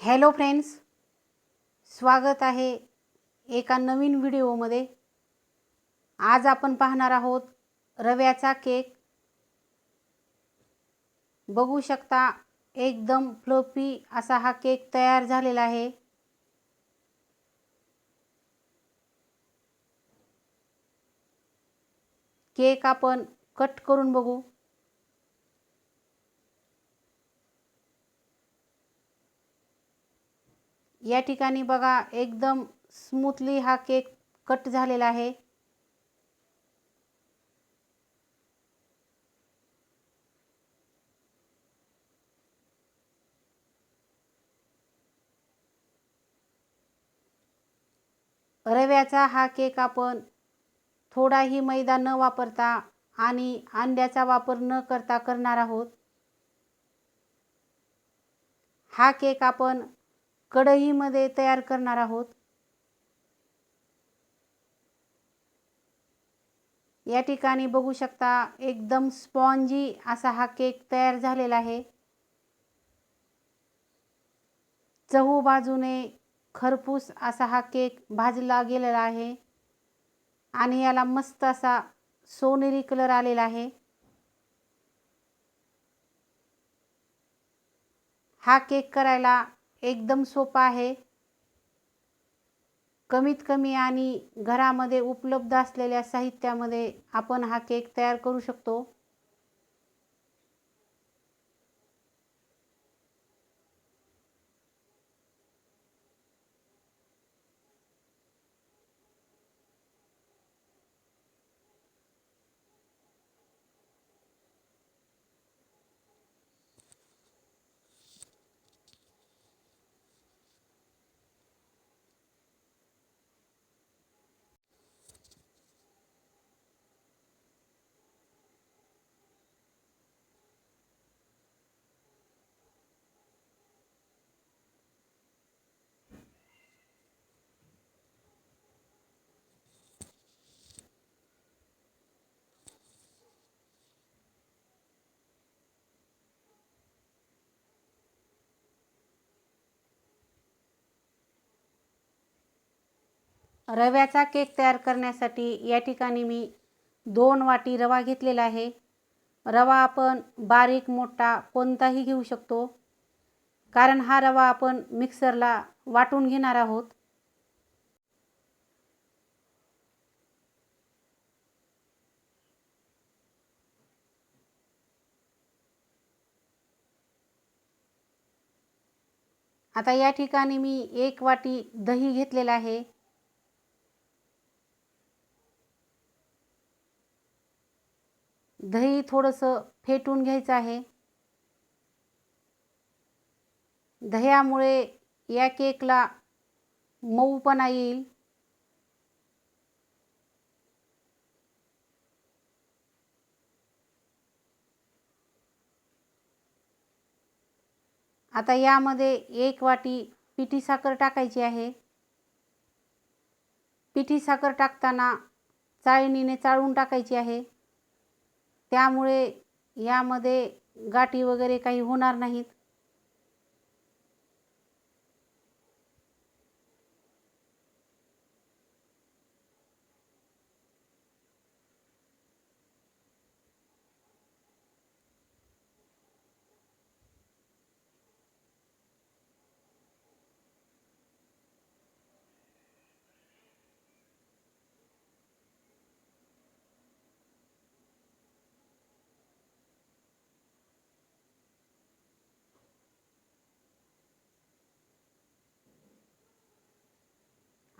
Hello friends स्वागत आहे एका नवीन व्हिडिओमध्ये. आज आपण पाहणार आहोत रव्याचा केक. बघू शकता एकदम फ्लोपी असा हा केक तयार झालेला आहे. केक आपण कट करून बघू. या ठिकाणी बघा एकदम स्मूथली हा केक कट झालेला आहे. रव्याचा हा केक आपण थोडाही मैदा न वापरता आणि अंड्याचा वापर न करता करणार आहोत. हा केक आपण कढईमध्ये तयार करणार आहोत. या ठिकाणी बघू शकता एकदम स्पॉन्जी असा हा केक तयार झालेला आहे. चहू बाजूने खरपूस असा हा केक भाजला गेलेला आहे. आणि याला मस्त असा सोनेरी कलर आलेला आहे. हा केक करायला एकदम सोपा आहे. कमीत कमी आणि घरामध्ये उपलब्ध असलेल्या साहित्यामध्ये आपण हा केक तयार करू शकतो. रव्याचा केक तयार करण्यासाठी या ठिकाणी मी दोन वाटी रवा घेतलेला आहे. रवा आपण बारीक मोठा कोणताही घेऊ शकतो. कारण हा रवा आपण मिक्सरला वाटून घेणार आहोत. आता या ठिकाणी मी एक वाटी दही घेतलेला आहे. दही थोडंसं फेटून घ्यायचं आहे. दह्यामुळे या केकला मऊपणा येईल. आता यामध्ये एक वाटी पिठी साखर टाकायची आहे. पिठी साखर टाकताना चाळणीने चाळून टाकायची आहे. त्यामुळे यामध्ये गाठी वगैरे काही होणार नाहीत.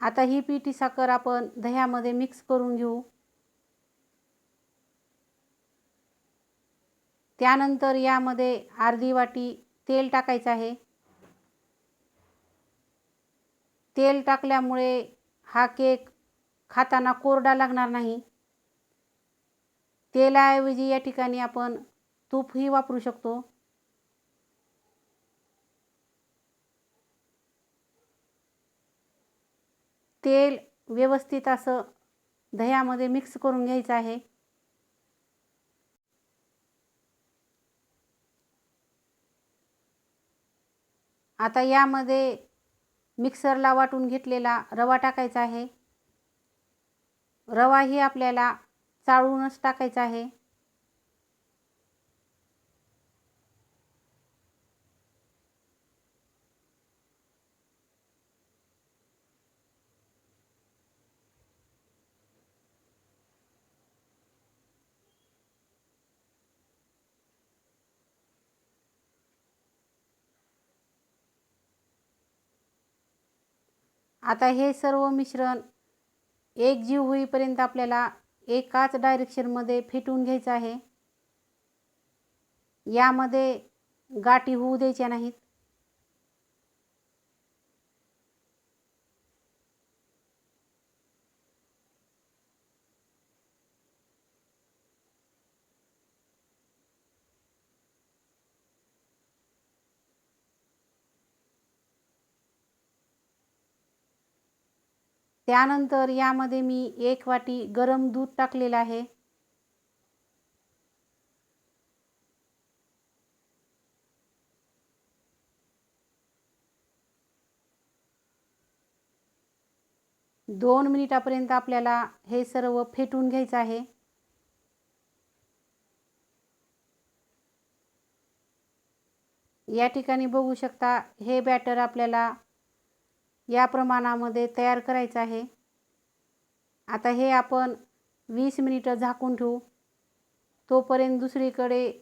आता ही पिठी साखर आपण दह्यामध्ये मिक्स करून घेऊ. त्यानंतर यामध्ये अर्धी वाटी तेल टाकायचं आहे. तेल टाकल्यामुळे हा केक खाताना कोरडा लागणार नाही. तेलाऐवजी या ठिकाणी आपण तूपही वापरू शकतो. तेल व्यवस्थित असं दह्यामध्ये मिक्स करून घ्यायचं आहे. आता यामध्ये मिक्सरला वाटून घेतलेला रवा टाकायचा आहे. रवाही आपल्याला चाळूनच टाकायचा आहे. आता हे सर्व मिश्रण एक जीव होईपर्यंत आपल्याला एकाच डायरेक्शनमध्ये फेटून घ्यायचं आहे. यामध्ये गाठी होऊ द्यायच्या नाहीत. त्यानंतर यामध्ये मी एक वाटी गरम दूध टाकलेलं आहे. दोन मिनिटापर्यंत आपल्याला हे सर्व फेटून घ्यायचं आहे. या ठिकाणी बघू शकता हे बॅटर आपल्याला या प्रमाणामध्ये तयार करायचं आहे. आता हे आपण वीस मिनिटं झाकून ठेवू. तोपर्यंत दुसरीकडे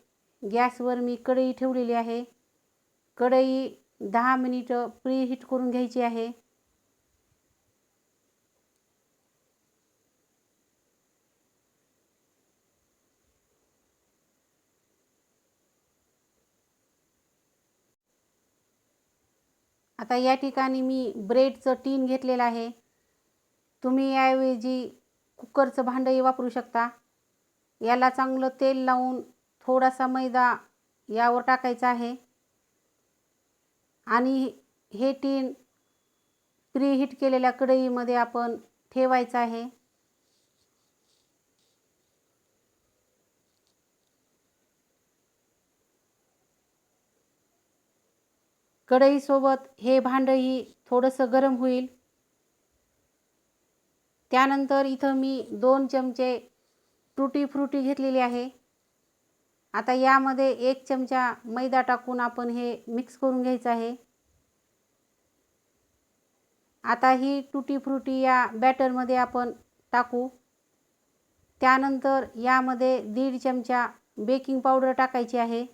गॅसवर मी कढई ठेवलेली आहे. कढई दहा मिनिटं प्री करून घ्यायची आहे. आता या ठिकाणी मी ब्रेडचं टीन घेतलेलं आहे. तुम्ही याऐवजी कुकरचं भांडंही वापरू शकता. याला चांगलं तेल लावून थोडासा मैदा यावर टाकायचा आहे. आणि हे टीन प्रीहीट केलेल्या कढईमध्ये आपण ठेवायचं आहे. कढईसोबत हे भांडंही थोडंसं गरम होईल. त्यानंतर इथं मी दोन चमचे टुटी फ्रुटी घेतलेली आहे. आता यामध्ये एक चमचा मैदा टाकून आपण हे मिक्स करून घ्यायचं आहे. आता ही टुटी फ्रुटी या बॅटरमध्ये आपण टाकू. त्यानंतर यामध्ये दीड चमचा बेकिंग पावडर टाकायची आहे.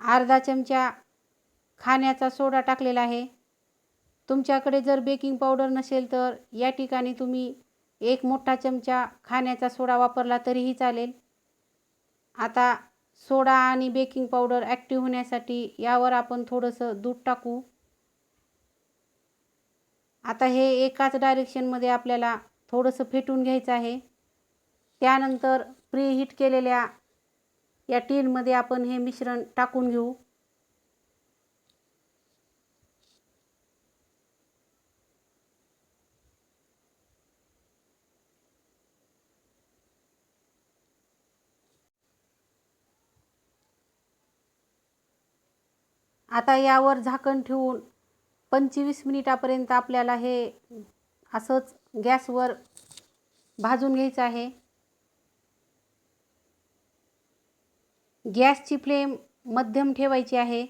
अर्धा चमचा खाण्याचा सोडा टाकलेला आहे. तुमच्याकडे जर बेकिंग पावडर नसेल तर या ठिकाणी तुम्ही एक मोठा चमचा खाण्याचा सोडा वापरला तरीही चालेल. आता सोडा आणि बेकिंग पावडर ॲक्टिव्ह होण्यासाठी यावर आपण थोडंसं दूध टाकू. आता हे एकाच डायरेक्शनमध्ये आपल्याला थोडंसं फेटून घ्यायचं आहे. त्यानंतर प्रीहीट केलेल्या या टीनमध्ये आपण हे मिश्रण टाकून घेऊ. आता यावर झाकण ठेवून पंचवीस मिनिटापर्यंत आपल्याला हे असंच गॅसवर भाजून घ्यायचं आहे. गॅसची फ्लेम मध्यम ठेवायची आहे.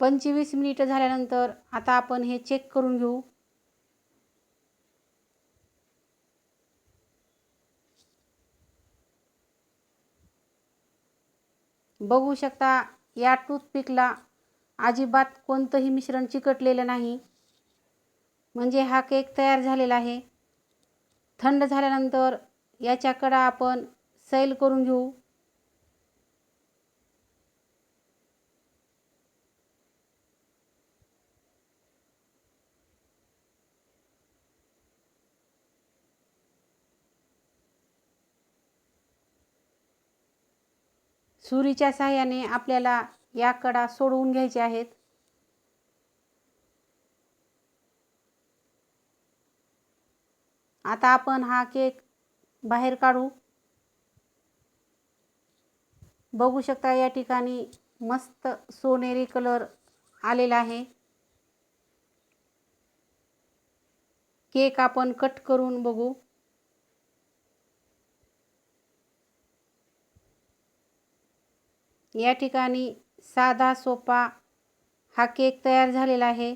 पंचवीस मिनिटं झाल्यानंतर आता आपण हे चेक करून घेऊ. बघू शकता या टूथपिकला अजिबात कोणतंही मिश्रण चिकटलेलं नाही. म्हणजे हा केक तयार झालेला आहे. थंड झाल्यानंतर याच्या कडा आपण सैल करून घेऊ. सुरीच्या साह्याने आपल्याला या कडा सोडवून घ्यायचे आहेत. आता आपण हा केक बाहेर काढू. बघू शकता या ठिकाणी मस्त सोनेरी कलर आलेला आहे. केक आपण कट करून बघू. या ठिकाणी साधा सोपा हा केक तयार झालेला आहे.